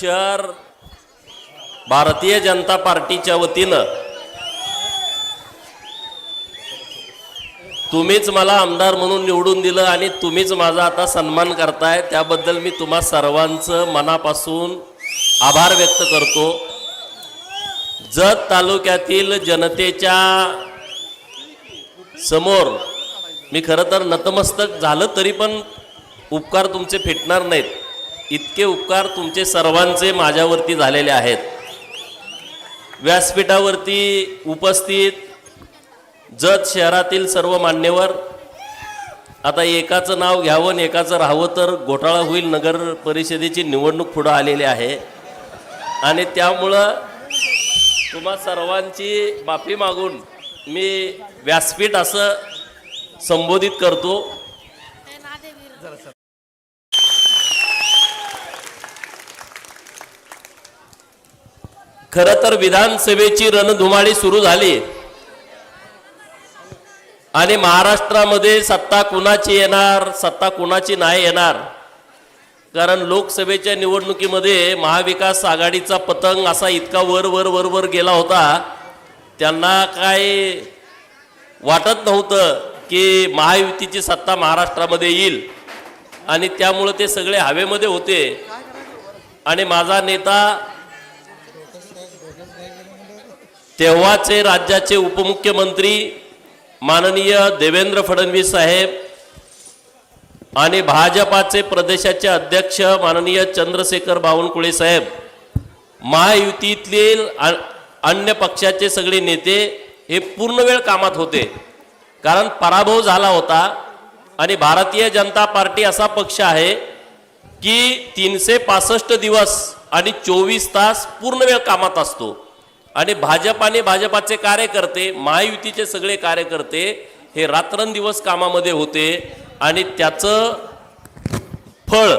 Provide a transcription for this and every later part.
शहर भारतीय जनता पार्टीच्या वतीनं. तुम्हीच मला आमदार म्हणून निवडून दिलं आणि तुम्हीच माझा आता सन्मान करताय. त्याबद्दल मी तुम्हा सर्वांचं मनापासून आभार व्यक्त करतो. जत तालुक्यातील जनतेच्या समोर मी खरं तर नतमस्तक झालं तरी पण उपकार तुमचे फिटणार नाहीत. इतके उपकार तुमचे सर्वांचे माझ्यावरती झालेले आहेत. व्यासपीठावरती उपस्थित जत शहरातील सर्व मान्यवर आता एकाचं नाव घ्यावं आणि एकाचं राहावं तर घोटाळा होईल नगर परिषदेची निवडणूक पुढं आलेली आहे. आणि त्यामुळं तुम्हा सर्वांची माफी मागून मी व्यासपीठ असं संबोधित करतो. खरं तर विधानसभेची रणधुमाळी सुरू झाली. आणि महाराष्ट्रामध्ये सत्ता कुणाची येणार सत्ता कुणाची नाही येणार? कारण लोकसभेच्या निवडणुकीमध्ये महाविकास आघाडीचा पतंग असा इतका वर वर वर वर गेला होता. त्यांना काय वाटत नव्हतं की महायुतीची सत्ता महाराष्ट्रामध्ये येईल. आणि त्यामुळं ते सगळे हवेमध्ये होते. आणि माझा नेता तेव्हाचे राज्याचे उपमुख्यमंत्री माननीय देवेंद्र फडणवीस साहेब आणि भाजपाचे प्रदेशाचे अध्यक्ष माननीय चंद्रशेखर बावनकुळे साहेब महायुतीतील अन्य पक्षाचे सगळे नेते हे पूर्ण वेळ कामात होते. कारण पराभव झाला होता आणि भारतीय जनता पार्टी असा पक्ष आहे की तीनशे पासष्ट दिवस आणि चोवीस तास पूर्ण वेळ कामात असतो. आणि भाजपाने भाजपाचे कार्यकर्ते महायुतीचे सगळे कार्यकर्ते हे रात्रंदिवस कामामध्ये होते आणि त्याचं फळ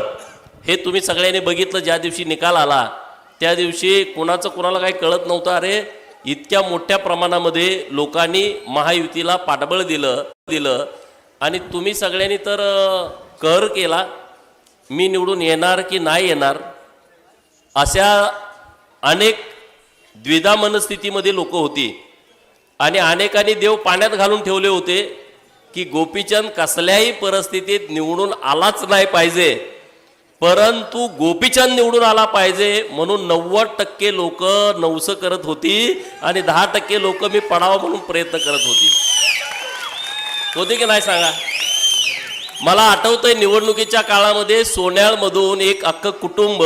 हे तुम्ही सगळ्यांनी बघितलं ज्या दिवशी निकाल आला त्या दिवशी कुणाचं कुणाला काही कळत नव्हतं. अरे इतक्या मोठ्या प्रमाणामध्ये लोकांनी महायुतीला पाठबळ दिलं दिलं. आणि तुम्ही सगळ्यांनी तर कर केला. मी निवडून येणार की नाही येणार? अशा अनेक द्विधा मनस्थितीमध्ये लोक होती. आणि अनेकांनी देव पाण्यात घालून ठेवले होते की गोपीचंद कसल्याही परिस्थितीत निवडून आलाच नाही पाहिजे. परंतु गोपीचंद निवडून आला पाहिजे म्हणून नव्वद टक्के लोक नवसं करत होती आणि दहा टक्के लोक मी पडावं म्हणून प्रयत्न करत होती. होते की नाही सांगा? मला आठवतंय निवडणुकीच्या काळामध्ये सोन्याळमधून एक अख्खं कुटुंब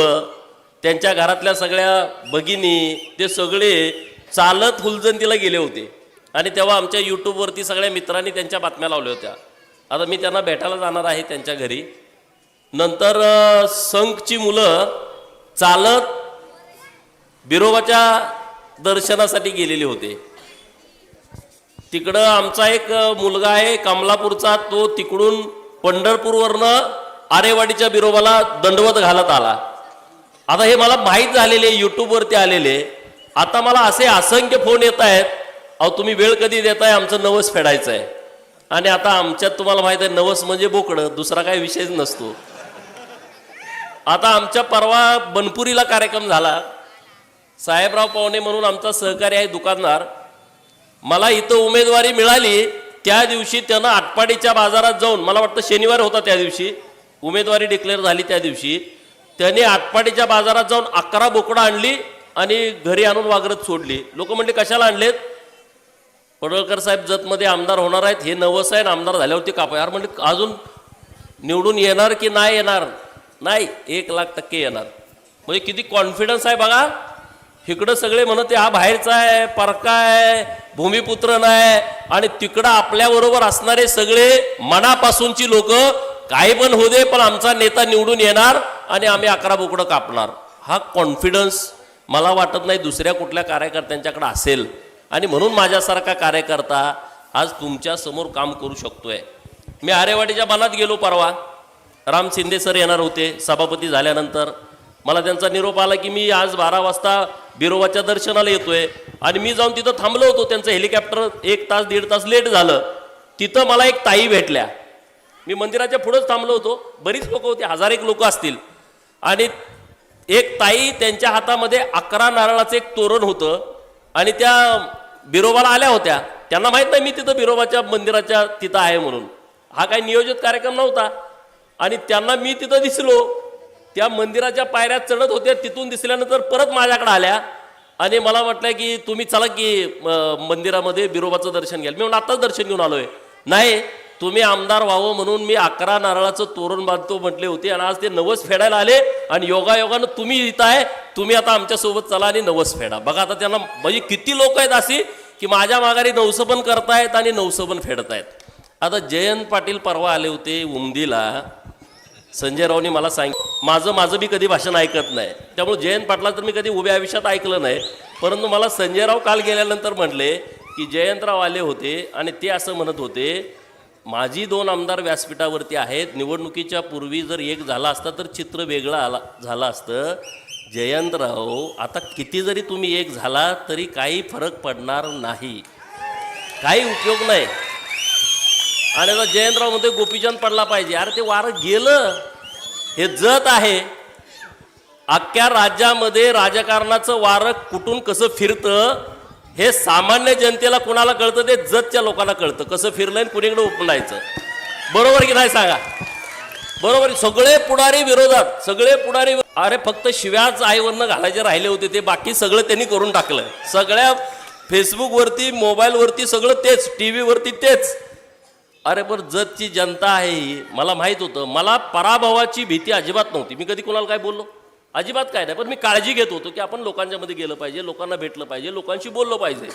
त्यांच्या घरातल्या सगळ्या भगिनी ते सगळे चालत हुलजंतीला गेले होते. आणि तेव्हा आमच्या यूट्यूबवरती सगळ्या मित्रांनी त्यांच्या बातम्या लावल्या होत्या. आता मी त्यांना भेटायला जाणार आहे त्यांच्या घरी. नंतर संखची संघची मुलं चालत बिरोबाच्या दर्शनासाठी गेलेले होते. तिकडं आमचा एक मुलगा आहे कमलापूरचा तो तिकडून पंढरपूरवरनं आरेवाडीच्या बिरोबाला दंडवत घालत आला. आता हे मला माहीत झालेले यूट्यूबवरती आलेले. आता मला असे असंख्य फोन येत आहेत. अहो तुम्ही वेळ कधी देताय? आमचं नवस फेडायचं आहे आणि आता आमच्यात तुम्हाला माहीत आहे नवस म्हणजे बोकडं दुसरा काही विषयच नसतो. आता आमच्या परवा बनपुरीला कार्यक्रम झाला. साहेबराव पाहुणे म्हणून आमचा सहकारी आहे दुकानदार. मला इथं उमेदवारी मिळाली. त्या दिवशी त्यानं आटपाडीच्या बाजारात जाऊन मला वाटतं शनिवार होता त्या दिवशी उमेदवारी डिक्लेअर झाली त्या दिवशी. त्याने आटपाडीच्या बाजारात जाऊन अकरा बोकडं आणली आणि घरी आणून वागरत सोडली. लोक म्हणले कशाला आणलेत? पडळकर साहेब जतमध्ये आमदार होणार आहेत. हे नवस आहे आमदार झाल्यावरती कापा यार म्हणजे अजून निवडून येणार की नाही येणार? नाही एक लाख टक्के येणार. म्हणजे किती कॉन्फिडन्स आहे बघा. इकडं सगळे म्हणत हा बाहेरचा आहे परका आहे भूमिपुत्र नाही. आणि तिकडं आपल्याबरोबर असणारे सगळे मनापासूनची लोक काही पण होऊ दे पण आमचा नेता निवडून येणार. आणि आम्ही अकरा बोकडं कापणार. हा कॉन्फिडन्स मला वाटत नाही दुसऱ्या कुठल्या कार्यकर्त्यांच्याकडे असेल. आणि म्हणून माझ्यासारखा कार्यकर्ता आज तुमच्यासमोर काम करू शकतोय. मी आरेवाडीच्या बनात गेलो परवा. राम शिंदे सर येणार होते सभापती झाल्यानंतर. मला त्यांचा निरोप आला की मी आज बारा वाजता बिरोबाच्या दर्शनाला येतोय. आणि मी जाऊन तिथं थांबलो होतो. त्यांचं हेलिकॉप्टर एक तास दीड तास लेट झालं. तिथं मला एक ताई भेटल्या. मी मंदिराच्या पुढंच थांबलो होतो. बरीच लोक होती हजार एक लोक असतील. आणि एक ताई त्यांच्या हातामध्ये अकरा नारळाचं एक तोरण होतं. आणि त्या बिरोबाला आल्या होत्या. त्यांना माहीत नाही मी तिथं बिरोबाच्या मंदिराच्या तिथं आहे म्हणून. हा काही नियोजित कार्यक्रम नव्हता. आणि त्यांना मी तिथं दिसलो. त्या मंदिराच्या पायऱ्या चढत होत्या. तिथून दिसल्यानंतर परत माझ्याकडे आल्या. आणि मला वाटलं की तुम्ही चला की मंदिरामध्ये बिरोबाचं दर्शन घ्याल. मी म्हणून आताच दर्शन घेऊन आलो आहे नाही तुम्ही आमदार व्हावं म्हणून मी अकरा नारळाचं तोरण बांधतो म्हटले होते आणि आज ते नवस फेडायला आले आणि योगायोगानं तुम्ही येत आहे तुम्ही आता आमच्यासोबत चला आणि नवस फेडा. बघा आता त्यांना म्हणजे किती लोक आहेत अशी की माझ्या माघारी नवसं पण करतायत आणि नवसं पण फेडतायत. आता जयंत पाटील परवा आले होते उमदीला. संजय रावनी मला सांग माझं माझं मी कधी भाषण ऐकत नाही. त्यामुळे जयंत पाटला तर मी कधी उभ्या आयुष्यात ऐकलं नाही. परंतु मला संजय राव काल गेल्यानंतर म्हटले की जयंतराव आले होते आणि ते असं म्हणत होते माझी दोन आमदार व्यासपीठावरती आहेत. निवडणुकीच्या पूर्वी जर एक झाला असता तर चित्र वेगळं आला झालं असतं. जयंतराव आता किती जरी तुम्ही एक झाला तरी काही फरक पडणार नाही. काही उपयोग नाही. आणि आता जयंतराव म्हणते गोपीचंद पडला पाहिजे. अरे ते वारं गेलं. हे जत आहे. अख्ख्या राज्यामध्ये राजकारणाचं वारं कुठून कसं फिरतं? हे सामान्य जनतेला कुणाला कळतं ते जतच्या लोकांना कळतं. कसं फिरलंय आणि कुणीकडे उपणायचं बरोबर की नाही सांगा? बरोबर सगळे पुढारी विरोधात सगळे पुढारी अरे फक्त शिव्याच आईवरनं घालायचे राहिले होते ते बाकी सगळं त्यांनी करून टाकलं. सगळ्या फेसबुकवरती मोबाईलवरती सगळं तेच टी व्हीवरती तेच. अरे बरं जतची जनता आहे ही. मला माहीत होतं. मला पराभवाची भीती अजिबात नव्हती. मी कधी कुणाला काय बोललो? अजिबात काय नाही पण मी काळजी घेत होतो की आपण लोकांच्या मध्ये गेलं पाहिजे लोकांना भेटलं पाहिजे लोकांशी बोललो पाहिजे.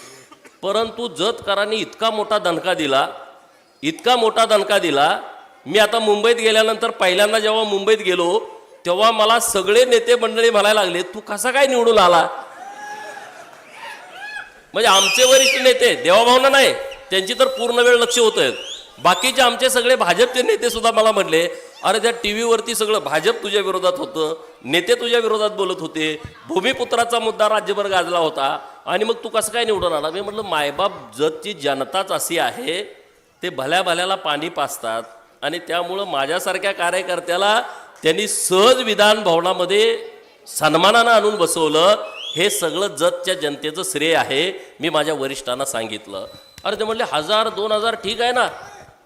परंतु जतकरांनी इतका मोठा दणका दिला इतका मोठा दणका दिला मी आता मुंबईत गेल्यानंतर पहिल्यांदा जेव्हा मुंबईत गेलो तेव्हा मला सगळे नेते मंडळी म्हणायला लागले तू कसा काय निवडून आला? म्हणजे आमचे वरिष्ठ नेते देवाभावना नाही त्यांची तर पूर्ण वेळ लक्ष होतं बाकीचे आमचे सगळे भाजपचे नेते सुद्धा मला म्हणले अरे त्या टी व्हीवरती सगळं भाजप तुझ्या विरोधात होतं नेते तुझ्या विरोधात बोलत होते भूमिपुत्राचा मुद्दा राज्यभर गाजला होता आणि मग तू कसं काय निवडून आला? मी म्हटलं मायबाप जतची जनताच अशी आहे ते भल्या भल्याला पाणी पाचतात आणि त्यामुळं माझ्यासारख्या कार्यकर्त्याला त्यांनी सहज विधान भवनामध्ये सन्मानानं आणून बसवलं हे सगळं जतच्या जनतेचं श्रेय आहे मी माझ्या वरिष्ठांना सांगितलं. अरे ते म्हणले हजार दोन हजार ठीक आहे ना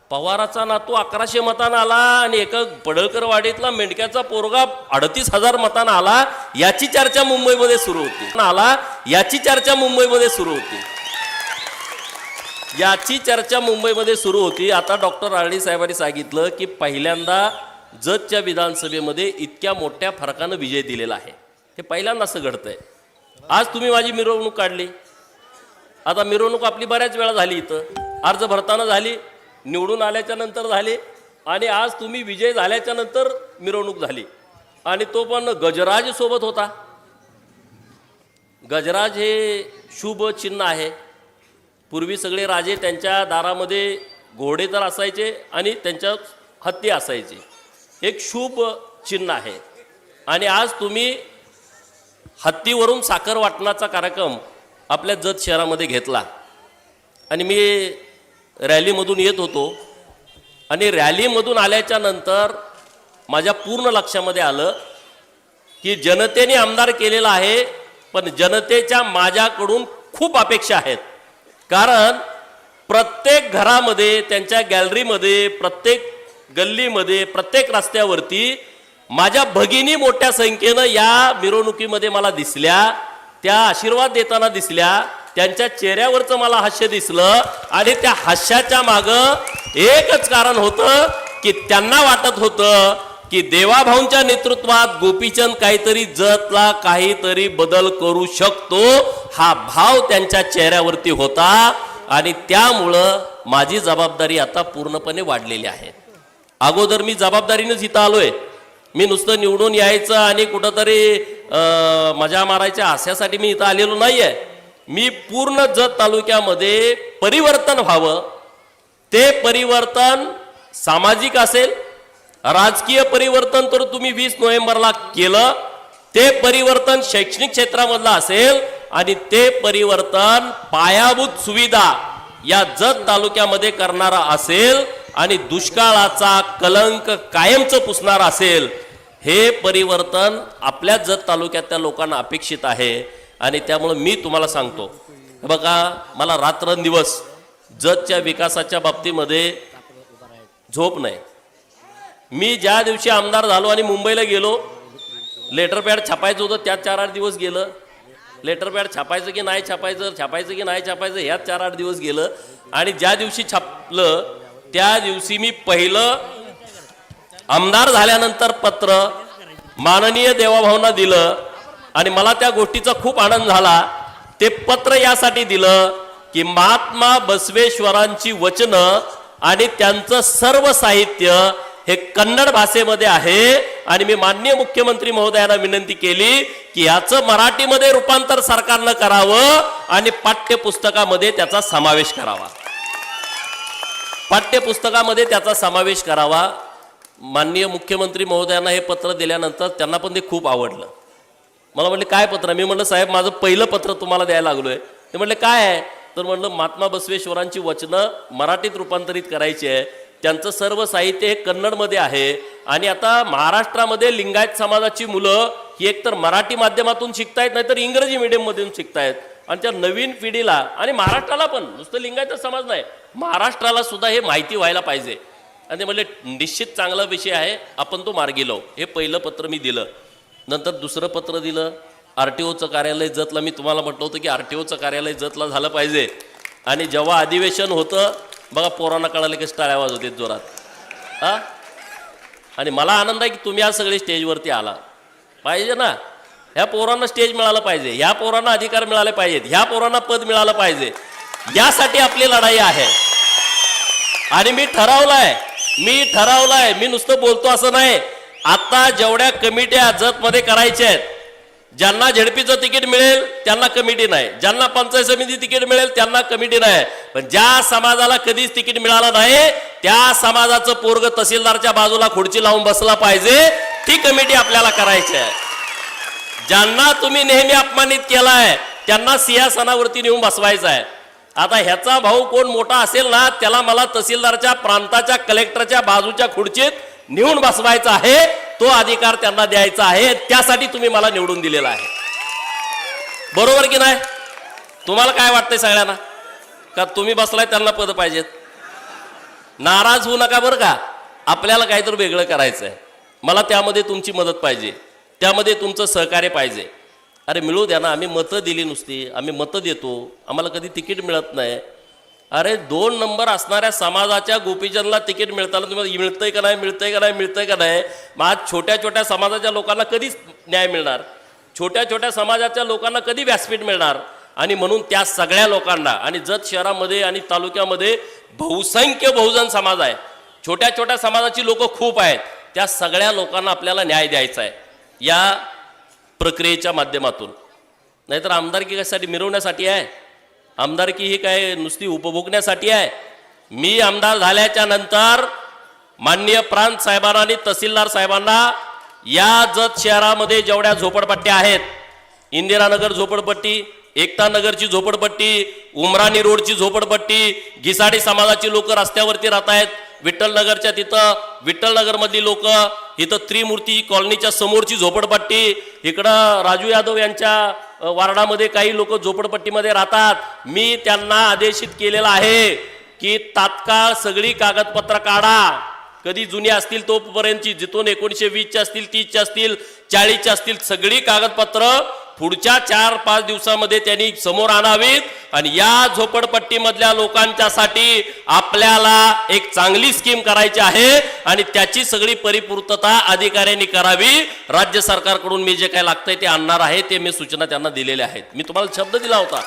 पवाराचा नातू अकराशे मतानं आला आणि एका पडळकरवाडीतला मेंढक्याचा पोरगा अडतीस हजार मतानं आला याची चर्चा मुंबईमध्ये सुरू होती. आला याची चर्चा मुंबईमध्ये सुरू होती. याची चर्चा मुंबईमध्ये सुरू होती. आता डॉक्टर राणी साहेबांनी सांगितलं की पहिल्यांदा जतच्या विधानसभेमध्ये इतक्या मोठ्या फरकानं विजय दिलेला आहे. हे पहिल्यांदा असं घडतंय. आज तुम्ही माझी मिरवणूक काढली. आता मिरवणूक आपली बऱ्याच वेळा झाली इथं. अर्ज भरताना झाली. निवडून आल्याच्यानंतर झाले आणि आज तुम्ही विजय झाल्याच्यानंतर मिरवणूक झाली. आणि तो पण गजराज सोबत होता. गजराज हे शुभ चिन्ह आहे. पूर्वी सगळे राजे त्यांच्या दारामध्ये घोडे तर असायचे आणि त्यांच्या हत्ती असायचे. एक शुभ चिन्ह आहे. आणि आज तुम्ही हत्तीवरून साखर वाटणाचा कार्यक्रम आपल्या जत शहरामध्ये घेतला. आणि मी रॅलीमधून येत होतो. आणि रॅलीमधून आल्याच्यानंतर माझ्या पूर्ण लक्षामध्ये आलं की जनतेने आमदार केलेला आहे पण जनतेच्या माझ्याकडून खूप अपेक्षा आहेत. कारण प्रत्येक घरामध्ये त्यांच्या गॅलरीमध्ये प्रत्येक गल्लीमध्ये प्रत्येक रस्त्यावरती माझ्या भगिनी मोठ्या संख्येनं या मिरवणुकीमध्ये मला दिसल्या त्या आशीर्वाद देताना दिसल्या त्यांच्या चेहऱ्यावरचं मला हास्य दिसलं आणि त्या हास्याच्या मागं एकच कारण होतं की त्यांना वाटत होतं की देवाभाऊंच्या नेतृत्वात गोपीचंद काहीतरी जतला काहीतरी बदल करू शकतो. हा भाव त्यांच्या चेहऱ्यावरती होता आणि त्यामुळं माझी जबाबदारी आता पूर्णपणे वाढलेली आहे. अगोदर मी जबाबदारीनेच इथं आलोय. मी नुसतं निवडून यायचं आणि कुठंतरी मजा मारायच्या आशासाठी मी इथं आलेलो नाहीये. मी पूर्ण जत तालुक्यामध्ये परिवर्तन व्हावं. ते परिवर्तन सामाजिक असेल राजकीय परिवर्तन तर तुम्ही वीस नोव्हेंबरला केलं ते परिवर्तन शैक्षणिक क्षेत्रामधलं असेल आणि ते परिवर्तन पायाभूत सुविधा या जत तालुक्यामध्ये करणारा असेल आणि दुष्काळाचा कलंक कायमचं पुसणार असेल हे परिवर्तन आपल्या जत तालुक्यातल्या लोकांना अपेक्षित आहे. आणि त्यामुळं मी तुम्हाला सांगतो बघा मला रात्रंदिवस जतच्या विकासाच्या बाबतीमध्ये झोप नाही. मी ज्या दिवशी आमदार झालो आणि मुंबईला गेलो लेटर पॅड छापायचं होतं त्यात चार आठ दिवस गेलं. लेटर पॅड छापायचं की नाही छापायचं छापायचं की नाही छापायचं ह्यात चार आठ दिवस गेलं. आणि ज्या दिवशी छापलं त्या दिवशी मी पहिलं आमदार झाल्यानंतर पत्र माननीय देवाभावना दिलं. आणि मला त्या गोष्टीचा खूप आनंद झाला. ते पत्र यासाठी दिलं की महात्मा बसवेश्वरांची वचनं आणि त्यांचं सर्व साहित्य हे कन्नड भाषेमध्ये आहे. आणि मी माननीय मुख्यमंत्री महोदयांना विनंती केली की याचं मराठीमध्ये रूपांतर सरकारनं करावं आणि पाठ्यपुस्तकामध्ये त्याचा समावेश करावा. पाठ्यपुस्तकामध्ये त्याचा समावेश करावा. माननीय मुख्यमंत्री महोदयांना हे पत्र दिल्यानंतर त्यांना पण ते खूप आवडलं. मला म्हणले काय पत्र? मी म्हणलं साहेब माझं पहिलं पत्र तुम्हाला द्यायला लागलो आहे ते म्हणले काय आहे? तर म्हणलं महात्मा बसवेश्वरांची वचनं मराठीत रूपांतरित करायची आहे. त्यांचं सर्व साहित्य हे कन्नडमध्ये आहे आणि आता महाराष्ट्रामध्ये लिंगायत समाजाची मुलं ही एकतर मराठी माध्यमातून शिकतायत नाहीतर इंग्रजी मिडियममधून शिकतायत. आणि त्या नवीन पिढीला आणि महाराष्ट्राला पण नुसतं लिंगायत समाज नाही महाराष्ट्राला सुद्धा हे माहिती व्हायला पाहिजे. आणि ते म्हणले निश्चित चांगला विषय आहे आपण तो मार्गी लावू. हे पहिलं पत्र मी दिलं. नंतर दुसरं पत्र दिलं आर टी ओचं कार्यालय जतला. मी तुम्हाला म्हटलं होतं की आर टी ओचं कार्यालय जतला झालं पाहिजे. आणि जेव्हा अधिवेशन होतं बघा पोरांना कळाले की स्टार आवाज होते जोरात. हा? आणि मला आनंद आहे की तुम्ही आज सगळे स्टेजवरती आला. पाहिजे ना? ह्या पोरांना स्टेज मिळालं पाहिजे. ह्या पोरांना अधिकार मिळाले पाहिजेत. ह्या पोरांना पद मिळालं पाहिजे. यासाठी आपली लढाई आहे. आणि मी ठरवलंय. मी ठरवलंय. मी नुसतं बोलतो असं नाही. आता जेवढ्या कमिट्या जतमध्ये करायच्या आहेत ज्यांना झेडपीचं तिकीट मिळेल त्यांना कमिटी नाही. ज्यांना पंचायत समिती तिकीट मिळेल त्यांना कमिटी नाही. पण ज्या समाजाला कधीच तिकीट मिळालं नाही त्या समाजाचं पोरग तहसीलदारच्या बाजूला खुर्ची लावून बसला पाहिजे ती कमिटी आपल्याला करायची आहे. ज्यांना तुम्ही नेहमी अपमानित केलाय त्यांना सिंहासनावरती नेऊन बसवायचं आहे. आता ह्याचा भाऊ कोण मोठा असेल ना त्याला मला तहसीलदारच्या प्रांताच्या कलेक्टरच्या बाजूच्या खुर्चीत नेऊन बसवायचा आहे तो अधिकार त्यांना द्यायचा आहे त्यासाठी तुम्ही मला निवडून दिलेला आहे. बरोबर की नाही? तुम्हाला काय वाटतंय सगळ्यांना? का तुम्ही बसलाय त्यांना पद पाहिजेत? नाराज होऊ नका बरं का. आपल्याला काहीतरी वेगळं करायचं आहे मला त्यामध्ये तुमची मदत पाहिजे. त्यामध्ये तुमचं सहकार्य पाहिजे. अरे मिळू द्या ना. आम्ही मतं दिली नुसती. आम्ही मतं देतो. आम्हाला कधी तिकीट मिळत नाही. अरे दोन नंबर असणाऱ्या समाजाच्या गोपीचंदला तिकीट मिळताना तुम्हाला मिळतंय का नाही मिळतंय का नाही मिळतंय का नाही? मग आज छोट्या छोट्या समाजाच्या लोकांना कधीच न्याय मिळणार? छोट्या छोट्या समाजाच्या लोकांना कधी व्यासपीठ मिळणार? आणि म्हणून त्या सगळ्या लोकांना आणि जत शहरामध्ये आणि तालुक्यामध्ये बहुसंख्य बहुजन समाज आहे. छोट्या छोट्या समाजाची लोक खूप आहेत. त्या सगळ्या लोकांना आपल्याला न्याय द्यायचा आहे. या प्रक्रियेच्या माध्यमातून. नाहीतर आमदारकी कशासाठी मिरवण्यासाठी आहे. आमदारकी ही काय नुसती उपभोगण्यासाठी आहे? मी आमदार झाल्याच्यानंतर माननीय प्रांत साहेबांना आणि तहसीलदार साहेबांना या जत शहरामध्ये जेवढ्या झोपडपट्ट्या आहेत इंदिरानगर झोपडपट्टी एकता नगरची झोपडपट्टी उमराणी रोडची झोपडपट्टी घिसाडी समाजाची लोक रस्त्यावरती राहत आहेत विठ्ठलनगरच्या तिथं विठ्ठलनगरमधली लोक इथं त्रिमूर्ती कॉलनीच्या समोरची झोपडपट्टी इकडं राजू यादव यांच्या वार्डामध्ये काही लोक झोपडपट्टीमध्ये राहतात. मी त्यांना आदेशित केलेला आहे की तात्काळ सगळी कागदपत्र काढा. कधी जुनी असतील तोपर्यंतची जिथून एकोणीशे वीसच्या असतील तीसच्या असतील चाळीसच्या असतील सगळी कागदपत्र पुढच्या चार पाच दिवसामध्ये त्यांनी समोर आणावीत. आणि या झोपडपट्टीमधल्या लोकांच्यासाठी आपल्याला एक चांगली स्कीम करायची आहे. आणि त्याची सगळी परिपूर्तता अधिकाऱ्यांनी करावी. राज्य सरकारकडून मी जे काय लागतंय ते आणणार आहे ते मी सूचना त्यांना दिलेल्या आहेत. मी तुम्हाला शब्द दिला होता.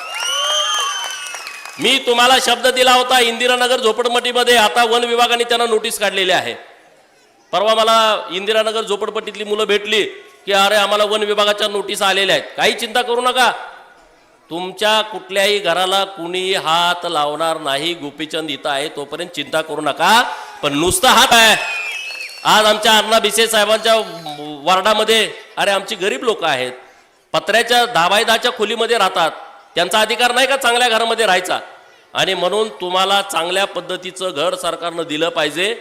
मी तुम्हाला शब्द दिला होता इंदिरानगर झोपडपट्टीमध्ये. आता वन विभागाने त्यांना नोटीस काढलेली आहे. परवा मला इंदिरानगर झोपडपट्टीतली मुलं भेटली. की अरे आम्हाला वन विभागाच्या नोटीस आलेल्या आहेत. काही चिंता करू नका. तुमच्या कुठल्याही घराला कुणी हात लावणार नाही गोपीचंद इथं आहे तोपर्यंत चिंता करू नका. पण नुसता हात आहे. आज आमच्या अण्णा भिसे साहेबांच्या वार्डामध्ये अरे आमची गरीब लोक आहेत. पत्र्याच्या दहा बाय दहाच्या खोलीमध्ये राहतात. त्यांचा अधिकार नाही का चांगल्या घरामध्ये राहायचा? आणि म्हणून तुम्हाला चांगल्या पद्धतीचं घर सरकारनं दिलं पाहिजे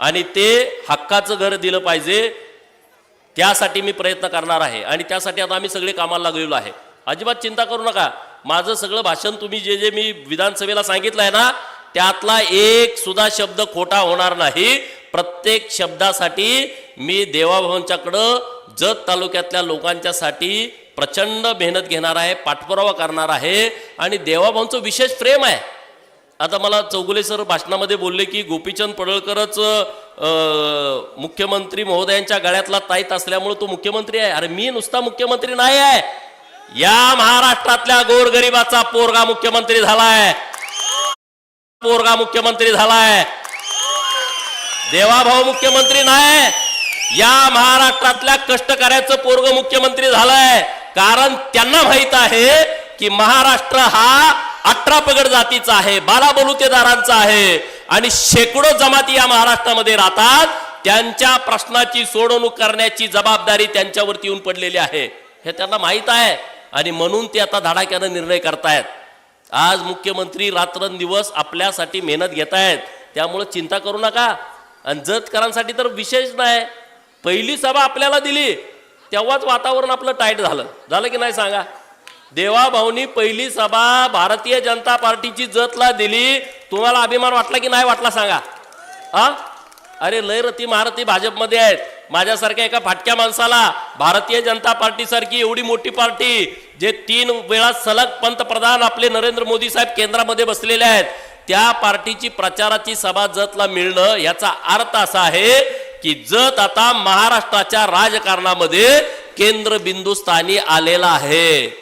आणि ते हक्काचं घर दिलं पाहिजे. त्यासाठी मी प्रयत्न करणार आहे. आणि त्यासाठी आता आम्ही सगळे कामाला लागलेलो आहे. अजिबात चिंता करू नका. माझं सगळं भाषण तुम्ही जे जे मी विधानसभेला सांगितलं आहे ना त्यातला एक सुद्धा शब्द खोटा होणार नाही. प्रत्येक शब्दासाठी मी देवाभाऊंच्याकडं जत तालुक्यातल्या लोकांच्यासाठी प्रचंड मेहनत घेणार आहे पाठपुरावा करणार आहे. आणि देवाभाऊंचं विशेष प्रेम आहे. आता मला चौगुले सर भाषणामध्ये बोलले की गोपीचंद पडळकरच अं, मुख्यमंत्री महोदयांच्या गळ्यातला ताईत असल्यामुळे तो मुख्यमंत्री आहे. अरे मी नुसता मुख्यमंत्री नाही आहे. या महाराष्ट्रातल्या गोरगरिबाचा पोरगा मुख्यमंत्री झालाय. पोरगा मुख्यमंत्री झालाय. देवाभाऊ मुख्यमंत्री नाही. या महाराष्ट्रातल्या कष्टकऱ्याचं पोरग मुख्यमंत्री झालाय. कारण त्यांना माहीत आहे की महाराष्ट्र हा अठरा पगड जातीचा आहे बारा बलुतेदारांचा आहे आणि शेकडो जमाती या महाराष्ट्रामध्ये राहतात. त्यांच्या प्रश्नाची सोडवणूक करण्याची जबाबदारी त्यांच्यावरती येऊन पडलेली आहे. हे त्यांना माहीत आहे आणि म्हणून ते आता धडाक्यानं निर्णय करतायत. आज मुख्यमंत्री रात्रंदिवस आपल्यासाठी मेहनत घेत आहेत त्यामुळं चिंता करू नका. आणि जतकरांसाठी तर विशेष नाही. पहिली सभा आपल्याला दिली. तेव्हाच वातावरण आपलं टाईट झालं. झालं की नाही सांगा? देवाभाऊनी पहिली सभा भारतीय जनता पार्टीची जतला दिली. तुम्हाला अभिमान वाटला की नाही वाटला सांगा? हा? अरे लय रती महारथी भाजपमध्ये आहेत. माझ्यासारख्या एका फाटक्या माणसाला भारतीय जनता पार्टी सारखी एवढी मोठी पार्टी जे तीन वेळा सलग पंतप्रधान आपले नरेंद्र मोदी साहेब केंद्रामध्ये बसलेले आहेत. त्या पार्टीची प्रचाराची सभा जतला मिळणं याचा अर्थ असा आहे की जत आता महाराष्ट्राच्या राजकारणामध्ये केंद्रबिंदू स्थानी आलेला आहे.